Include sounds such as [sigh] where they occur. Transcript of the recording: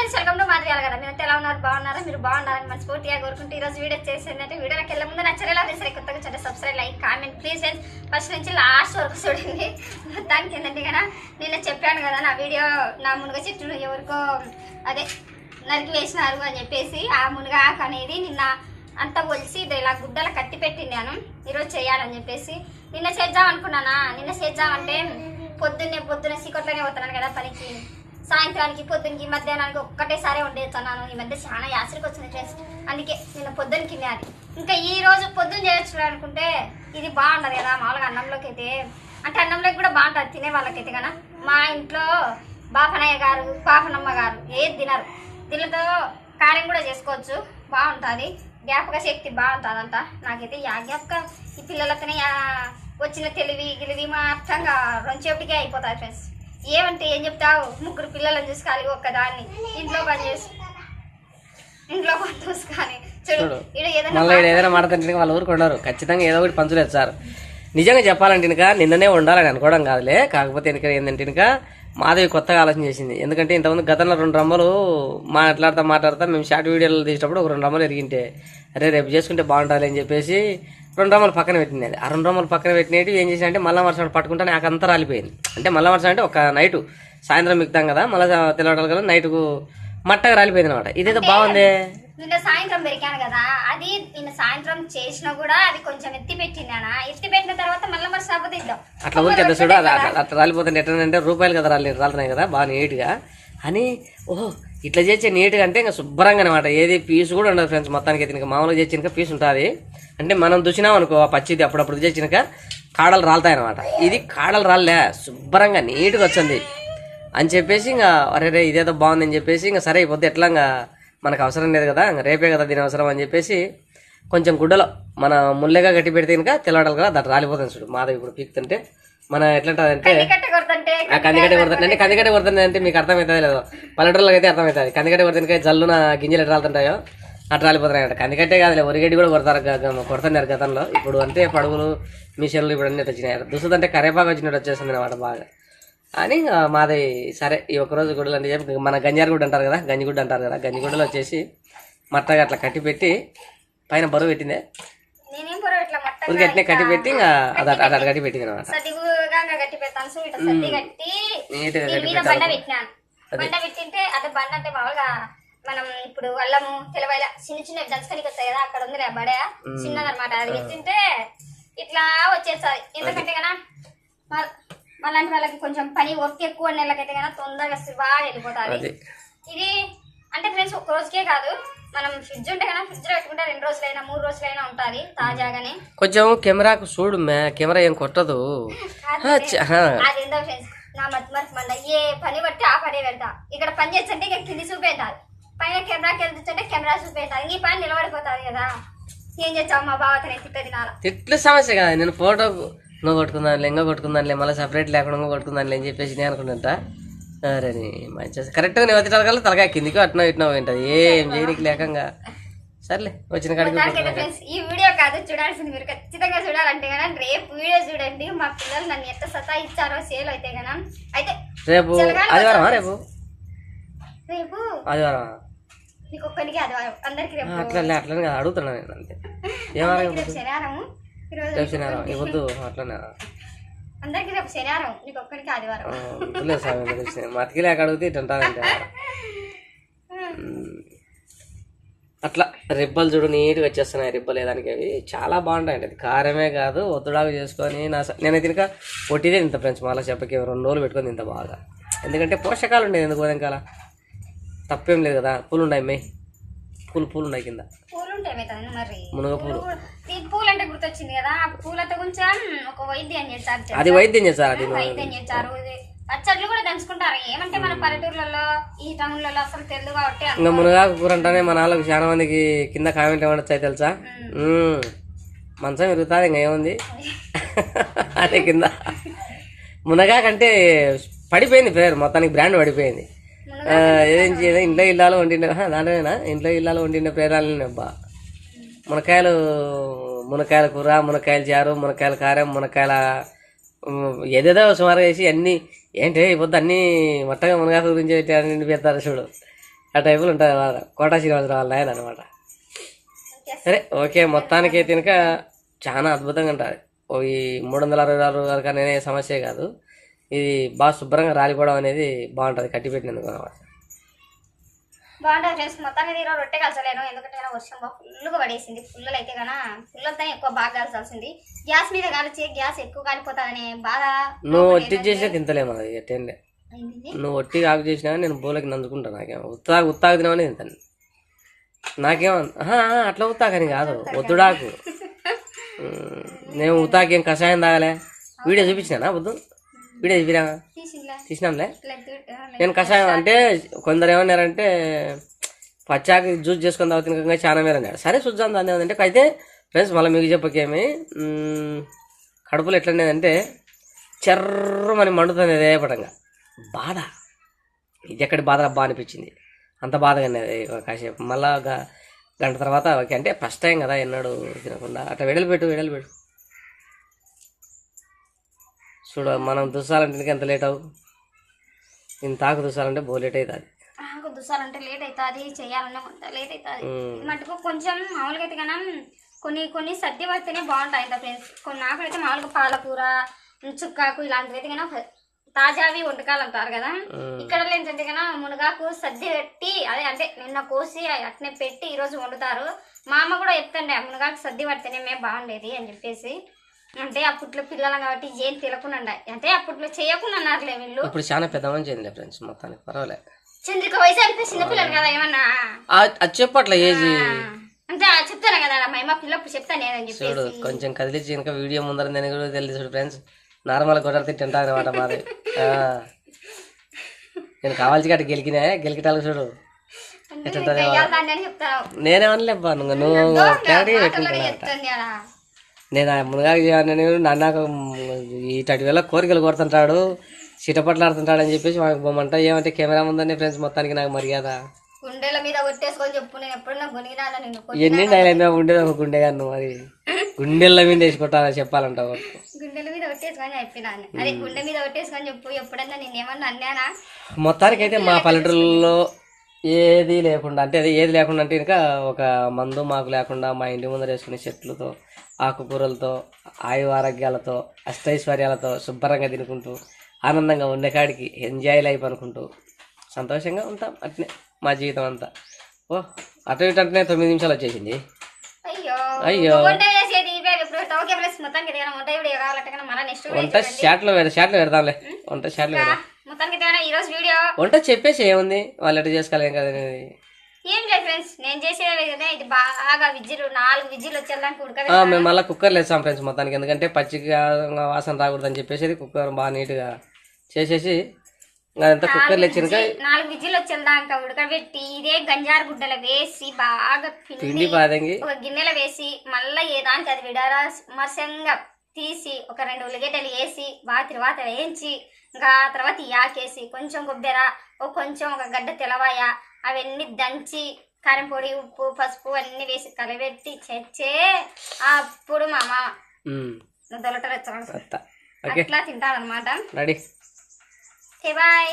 Friends welcome to మాది కదా. మీరు ఎలా ఉన్నారు? బాగున్నారా? మీరు బాగున్నారని మనస్ఫూర్తిగా కోరుకుంటూ ఈ రోజు వీడియో చేసిందంటే వీడియోకి వెళ్ళే ముందు నచ్చరు ఎలా కొత్తగా చదివి subscribe like comment please friends first నుంచి లాస్ట్ వరకు చూడండి. మొత్తానికి ఏంటంటే కదా నిన్న చెప్పాను కదా నా వీడియో నా మునగ చెట్టు ఎవరికో అదే నరికి వేసినారు అని చెప్పేసి ఆ మునగ అనేది నిన్న అంతా ఒలిసి ఇది ఇలా గుడ్డలు కట్టి పెట్టినాను ఈరోజు చేయాలని చెప్పేసి నిన్న చేద్దాం అనుకున్నానా? నిన్న చేద్దామంటే పొద్దున్నే పొద్దున్నే సీకొట్లోనే పోతున్నాను కదా పనికి. సాయంత్రానికి పొద్దునకి మధ్యాహ్నానికి ఒక్కటేసారి వండేస్తున్నాను ఈ మధ్య చాలా యాసరికి వచ్చింది టేస్ట్ అందుకే నిన్న పొద్దునకి అది ఇంకా ఈ రోజు పొద్దున్న చేయొచ్చు అనుకుంటే ఇది బాగుండదు కదా మామూలుగా అన్నంలోకి అయితే. అంటే అన్నంలోకి కూడా బాగుంటుంది తినే వాళ్ళకైతే కదా. మా ఇంట్లో బాపనయ్య గారు పాపనమ్మ గారు ఏది తినరు. దీనితో కారం కూడా చేసుకోవచ్చు బాగుంటుంది. జ్ఞాపక శక్తి బాగుంటుందంట. నాకైతే యా జ్ఞాపక ఈ పిల్లలతోనే వచ్చిన తెలివి గిలివి రెండు రెంచేపటికే అయిపోతాయి ఫ్రెండ్స్. ఏమంటే ఏం చెప్తావు? ముగ్గురు పిల్లలను చూసుకోవాలి ఒక్కదాన్ని ఇంట్లో పని చేసి ఇంట్లో పని చూసుకొని చూడు మళ్ళీ ఏదైనా మాట్లాడుతుంటే వాళ్ళ ఊరికి ఉండరు. ఖచ్చితంగా ఏదో ఒకటి పంచులేదు సార్. నిజంగా చెప్పాలంటే ఇంకా నిన్ననే ఉండాలని అనుకోవడం కాదులే. కాకపోతే ఇంకా ఏంటంటే ఇంకా మాధవి కొత్తగా ఆలోచన చేసింది. ఎందుకంటే ఇంతకుముందు గతంలో రెండు రమ్మలు మాట్లాడతా మాట్లాడతా మేము షార్ట్ వీడియోలు తీసేటప్పుడు ఒక రెండు రమ్మలు ఎరిగింటే అరే రేపు చేసుకుంటే బాగుంటుంది అని చెప్పేసి రెండు రమ్మలు పక్కన పెట్టినది ఆ రెండు రమ్మలు పక్కన పెట్టినవి ఏం చేసి అంటే మళ్ళా వర్షం పట్టుకుంటే నాకు అంతా రాలిపోయింది. అంటే మళ్ళా వర్షం అంటే ఒక నైటు సాయంత్రం మిగతాం కదా మళ్ళీ తెల్లవడాలి కదా నైట్కు మట్టగా రాలిపోయింది అనమాట ఇదైతే బాగుంది? నిన్న సాయంత్రం పెరిగాను కదా అది నిన్న సాయంత్రం చేసినా కూడా అది కొంచెం ఎత్తి పెట్టినానా ఎత్తి పెట్టిన తర్వాత మళ్ళీ మరి సబ్బు తిద్దాం. అట్లా ఊరికి ఎంత చూడు అట్లా- అట్లా రాలిపోతుంది ఎట్లా రూపాయలు కదా రాలి రాలుతున్నాయి కదా బాగా నీట్గా. అని ఓహో ఇట్లా చేసే నీట్గా అంటే ఇంకా శుభ్రంగా అనమాట ఏది పీసు కూడా ఉండదు ఫ్రెండ్స్ మొత్తానికి అయితే ఇంకా మామూలుగా చేసిన పీస్ ఉంటుంది. అంటే మనం చూసినాం అనుకో ఆ పచ్చిది అప్పుడప్పుడు చేసినాక కాడలు రాలుతాయి అనమాట ఇది కాడలు రాలే శుభ్రంగా నీట్గా వచ్చింది. అని చెప్పేసి ఇంకా అరే రే ఇదేదో బాగుందని చెప్పేసి ఇంకా సరే అయిపోద్ది. ఎట్లా ఇంకా మనకు అవసరం లేదు కదా రేపే కదా దీని అవసరం అని చెప్పేసి కొంచెం గుడ్డలో మన ముల్లెగా గట్టి పెడితే ఇంకా తెల్లడాలి కదా దాంట్లో రాలిపోతుంది చూడు. మాధవి ఇప్పుడు పీకుతుంటే మన ఎట్లా అంటే కట్ట కొడుతుంటే కొడుతుంది అంటే కందిగడ్డ కొడుతుంది అంటే మీకు అర్థమవుతుంది లేదు? పల్లెటూరులో అయితే అర్థమవుతుంది. కందిగడ్డ కొడుతుంటే జల్లున గింజలు ఎట్లా రాలుతుంటాయో అట్లా రాలిపోతున్నాయి అంట కందిగడ్డే కాదులే ఒరిగడ్డి కూడా కొడతారు కొడుతున్నారు గతంలో. ఇప్పుడు అంటే పడుగులు మిషన్లు ఇప్పుడు అన్నీ వచ్చినాయి. దుస్తుదంటే కరేపాకు వచ్చినట్టు వచ్చేస్తుంది అనమాట బాగా. అని మాది సరే ఈ ఒక్కరోజు గుడ్డలు అంటే చెప్పి మన గంజారు గుడ్డ అంటారు కదా గంజిగుడ్డ అంటారు కదా గంజిగుడ్డలు వచ్చేసి మట్టగా అట్లా కట్టి పెట్టి పైన బరువు పెట్టిందే. ఊరికి అట్నే కట్టి పెట్టి ఇంకా అది అట్లా కట్టి పెట్టింది అనమాట నీట్గా కట్టి మనం ఇప్పుడు అల్లము తెలవాయిల చిన్న చిన్న దంచడానికి వస్తాయి కదా అక్కడ ఉంది బడ చిన్నదన్నమాట. అది పెట్టింటే ఇట్లా వచ్చేస్తుంది ఎందుకంటే కదా అలాంటి వాళ్ళకి కొంచెం పని వర్క్ ఎక్కువ నెలలకైతే కదా తొందరగా బాగా వెళ్ళిపోతుంది. అది. ఇది అంటే ఫ్రెండ్స్ ఒక రోజుకే కాదు మనం ఫ్రిడ్జ్ ఉంటే కదా ఫ్రిడ్జ్లో పెట్టుకుంటే రెండు రోజులైనా మూడు రోజులైనా ఉంటుంది తాజాగానే. కొంచెం కెమెరాకు చూడు మే కెమెరా ఏం కొట్టదు. అదేందో ఫ్రెండ్స్ నా మతి మరపు మళ్ళీ ఏ పని బట్టి ఆ పని పెడతా. ఇక్కడ పని చేస్తుంటే ఇక కింది చూపేతారు పైన కెమెరాకి వెళ్తుంటే కెమెరా చూపేతారు ఈ పని నిలబడిపోతుంది కదా. ఏం చేస్తావు మా నాల. తిట్ల సమస్య కాదు. నేను ఫోటో నువ్వు కొట్టుకుందానులే ఇంకా కొట్టుకుందానులే మళ్ళీ సపరేట్ లేకుండా ఇంకో కొట్టుకుందానులే అని చెప్పేసి నేను అనుకుంటా అరే నీ మంచి కరెక్ట్గా నేను వచ్చేటాల కల్లా తలకాయ కిందికి అట్నో ఇట్నో ఏంటది ఏం చేయనికి లేకంగా. సర్లే వచ్చిన కాడికి ఈ వీడియో కాదు చూడాల్సింది మీరు ఖచ్చితంగా చూడాలంటే కదా రేపు వీడియో చూడండి. మా పిల్లలు నన్ను ఎంత సతా ఇచ్చారో సేల్ అయితే కదా. అయితే రేపు ఆదివారమా రేపు? రేపు ఆదివారమా? నీకు ఒక్కరికి ఆదివారం. అందరికి రేపు అట్లా అట్లనే కాదు అడుగుతున్నా నేను అంతే. ఏమారా శనివారం రేపు శనివారం. ఇవ్వద్దు అట్లనే అందరికి రేపు శనివారం. నీకు ఒక్కరికి ఆదివారం. వద్దులేదు స్వామి తెలిసి మతికి లేక అడిగితే ఇటు ఉంటానంటే అట్లా రిబ్బలు చూడు నీట్గా వచ్చేస్తున్నాయి రిబ్బలు దానికి అవి. చాలా బాగుంటాయండి. అది కారమే కాదు ఒత్తుడాకు చేసుకొని నా నేనైతే ఇంకా పొట్టిదే ఇంత ఫ్రెండ్స్ మళ్ళీ చెప్పకి రెండు రోజులు పెట్టుకొని ఇంత బాగా. ఎందుకంటే పోషకాలు ఉండేది ఎందుకు వెనకాల తప్పేం లేదు కదా పూలు ఉన్నాయి పూలు పూలు ఉన్నాయి కింద. పూలు ఉంటాయి కదా మరి. మునగ పూలు అంటే గుర్తొచ్చింది కదా పూలతో కొంచెం ఒక వైద్యం చేస్తారు? అది వైద్యం చేస్తారు? అది వైద్యం చేస్తారు. పచ్చళ్ళు కూడా దంచుకుంటారు. ఏమంటే మన పల్లెటూర్లలో ఈ టౌన్లలో అసలు తెలుగు కాబట్టి ఇంకా మునగాకు కూర అంటేనే మన వాళ్ళకి చాలా మందికి కింద కామెంట్ ఏమన్నా తెలుసా. మంచం ఇరుగుతుంది ఇంకా ఏముంది? [laughs] అదే కింద. మునగాకంటే పడిపోయింది పేరు. మొత్తానికి బ్రాండ్ పడిపోయింది. ఆ, ఏదేం ఏదో ఇంట్లో ఇల్లాలు వండిన హా, దాంట్లోనేనా ఇంట్లో ఇల్లాలు వండిన పేరాలని అబ్బా. మునకాయలు మునకాయల కూర మునకాయలు చారు మునకాయల కారం మునకాయల ఏదేదో సుమారు చేసి అన్ని ఏంటి పొద్దు అన్నీ మొట్టగా మునగాయల గురించి పెట్టారని పెడతారు చూడు. ఆ టైపులు ఉంటుంది కోటా శ్రీనివాసరావు వాళ్ళ ఆయన అనమాట సరే ఓకే మొత్తానికి తినక చాలా అద్భుతంగా ఉంటుంది ఓ ఈ మూడు వందల అరవై ఆరు వరకు అనే సమస్య కాదు. ఇది బాగా శుభ్రంగా రాలిపోవడం అనేది బాగుంటుంది కట్టి పెట్టినందుకు అనమాట బాగుంటుంది ఫ్రెండ్స్. మొత్తానికి ఈరోజు రొట్టె కాల్చలేను. ఎందుకంటే వర్షం బాగా ఫుల్గా పడేసింది. ఫుల్లు అయితే కన్నా ఫుల్లతో ఎక్కువ బాగా కాల్చాల్సింది. గ్యాస్ మీద కాల్చి గ్యాస్ ఎక్కువ కాలిపోతుందనే బాధ నువ్వు ఒట్టి చేసినా తింటలేము అది? అయింది నువ్వు ఒట్టి ఆకు చేసినా నేను బోలకి నందుకుంటాను నాకేమో ఉత్తాకు ఉత్తాకు తినమని తింటాను. నాకేమో అట్లా ఉత్తాకని కాదు. ఒత్తుడాకు. నేను ఉత్తాకేం కషాయం తాగలే? వీడియో చూపించినానా వద్దు వీడియో తీసిందిలే తీసినాంలే. నేను కషాయం అంటే కొందరు ఏమన్నారంటే పచ్చాకి జ్యూస్ చేసుకొని తాగుతుంది ఇంకా చాలా మేలు అన్నాడు. సరే చూద్దాం దాన్ని ఏమంటే అయితే ఫ్రెండ్స్ మళ్ళీ మీకు చెప్పకేమి కడుపులో ఎట్లనేదంటే చెర్రమని మండుతుంది అదే పటంగా. బాధ. ఇది ఎక్కడి బాధ అబ్బా అనిపించింది. అంత బాధగా కాసేపు మళ్ళా గంట తర్వాత ఓకే అంటే ఫస్ట్ టైం కదా ఎన్నాడు తినకుండా. అట్లా వెడలు పెట్టు వెడలు పెట్టు. చూడు మనం దుస్సాలంటే ఎంత లేట్ అవు. నేను తాకు దుస్సాలంటే బో లేట్ అవుతుంది నాకు దుసాలంటే లేట్ అవుతుంది చేయాలన్నా కొంత లేట్ అవుతుంది. మటుకు కొంచెం మామూలుగా అయితే కన్నా కొన్ని కొన్ని సర్ది పడితేనే బాగుంటాయి ఇంత ఫ్రెండ్స్ కొన్ని ఆకులు అయితే మామూలుగా పాలకూర చుక్కాకు ఇలాంటివి అయితే కన్నా తాజావి వంటకాలు అంటారు కదా. ఇక్కడ ఏంటంటే కన్నా మునగాకు సద్ది పెట్టి అదే అంటే నిన్న కోసి అట్నే పెట్టి ఈరోజు వండుతారు. మా అమ్మ కూడా చెప్తండి మునగాకు సద్ది పడితేనే మేము బాగుండేది అని చెప్పేసి. అంటే అప్పట్లో పిల్లలం కాబట్టి ఏం తెలియకుండా అంటే అప్పట్లో చేయకుండా అన్నారులే వీళ్ళు. ఇప్పుడు చాలా పెద్ద అయింది ఫ్రెండ్స్ మొత్తానికి పర్వాలే. చంద్రిక వయసు అంటే చిన్నపిల్లలు కదా ఏమన్నా? అది చెప్పు అట్లా ఏజీ. అంటే చెప్తాను కదా మా అమ్మ పిల్లప్పుడు చెప్తాను చెప్పేసి. చూడు కొంచెం కదిలించి ఇంకా వీడియో ముందర నేను కూడా తెలియదు చూడు ఫ్రెండ్స్. నార్మల్ గొడవ తింటా అనమాట మాది. నేను కావాల్సి గట్ట గెలికినా గెలికిటాలు చూడు. చెప్తాను నేనేమనలేబ్బా నువ్వు క్లారిటీ పెట్టుకుంటున్నా నేను ఆ మునగా నేను నన్నాక ఇటు వేళ కోరికలు కొడుతుంటాడు చిటపట్లాడుతుంటాడు అని చెప్పేసి మాకు బొమ్మంట ఏమంటే కెమెరా ముందని ఫ్రెండ్స్ మొత్తానికి నాకు మర్యాద. గుండెల మీద కొట్టేసుకొని చెప్పు నేను ఎప్పుడన్నా కొనిగినా నిన్ను కొట్టి- ఎన్ని డైలైనా ఉండేది ఒక గుండె గాను మరి. మీద చెప్పాలంటావు. గుండెల మీద కొట్టేసుకొని చెప్పినాను అదే గుండె మీద కొట్టేసుకొని చెప్పు ఎప్పుడన్నా నిన్నేమన్నా అన్నానా? మొత్తానికి అయితే మా పల్లెటూరులో ఏది లేకుండా అంటే అది ఏది లేకుండా అంటే ఇంకా ఒక మందు మాకు లేకుండా మా ఇంటి ముందర వేసుకునే చెట్లతో ఆకుకూరలతో ఆయు ఆరోగ్యాలతో అష్టైశ్వర్యాలతో శుభ్రంగా తినుకుంటూ ఆనందంగా ఉండే కాడికి ఎంజాయ్ లైఫ్ అనుకుంటూ సంతోషంగా ఉంటాం అట్నే మా జీవితం అంతా. ఓ అటు ఇటు అంటే తొమ్మిది నిమిషాలు వచ్చేసింది. అయ్యో. వంట షాట్లో షాట్లో పెడదాంలే వంట షాట్లో వంట చెప్పేసి ఏముంది? వాళ్ళు ఎట్లా చేసుకోలేం కదా ఏం లేదు ఫ్రెండ్స్ నేను చేసేది కదా ఇది బాగా విజిల్ నాలుగు విజిల్ వచ్చేదానికి ఉడకబెట్టాను మేము మళ్ళీ కుక్కర్లు వేస్తాం ఫ్రెండ్స్ మొత్తానికి ఎందుకంటే పచ్చిగా వాసన రాకూడదని చెప్పేసి కుక్కర్ బాగా నీట్గా చేసేసి అదంతా నాలుగు విజిల్ వచ్చేదాకా ఉడకబెట్టి ఇదే గంజారు గుడ్డలు వేసి బాగా పిండి ఒక గిన్నెలో వేసి మళ్ళీ ఏ దానికి అది విడారా మరసంగా తీసి ఒక రెండు ఉల్లిగడ్డలు వేసి బాగా తర్వాత వేయించి ఇంకా తర్వాత ఈ ఆకేసి కొంచెం కొబ్బెర ఒక కొంచెం ఒక గడ్డ తెలవాయ అవన్నీ దంచి కారం పొడి ఉప్పు పసుపు అన్ని వేసి కలబెట్టి చచ్చే అప్పుడు మా మామ దొలటలు ఓకే. అట్లా రెడీ. Okay bye.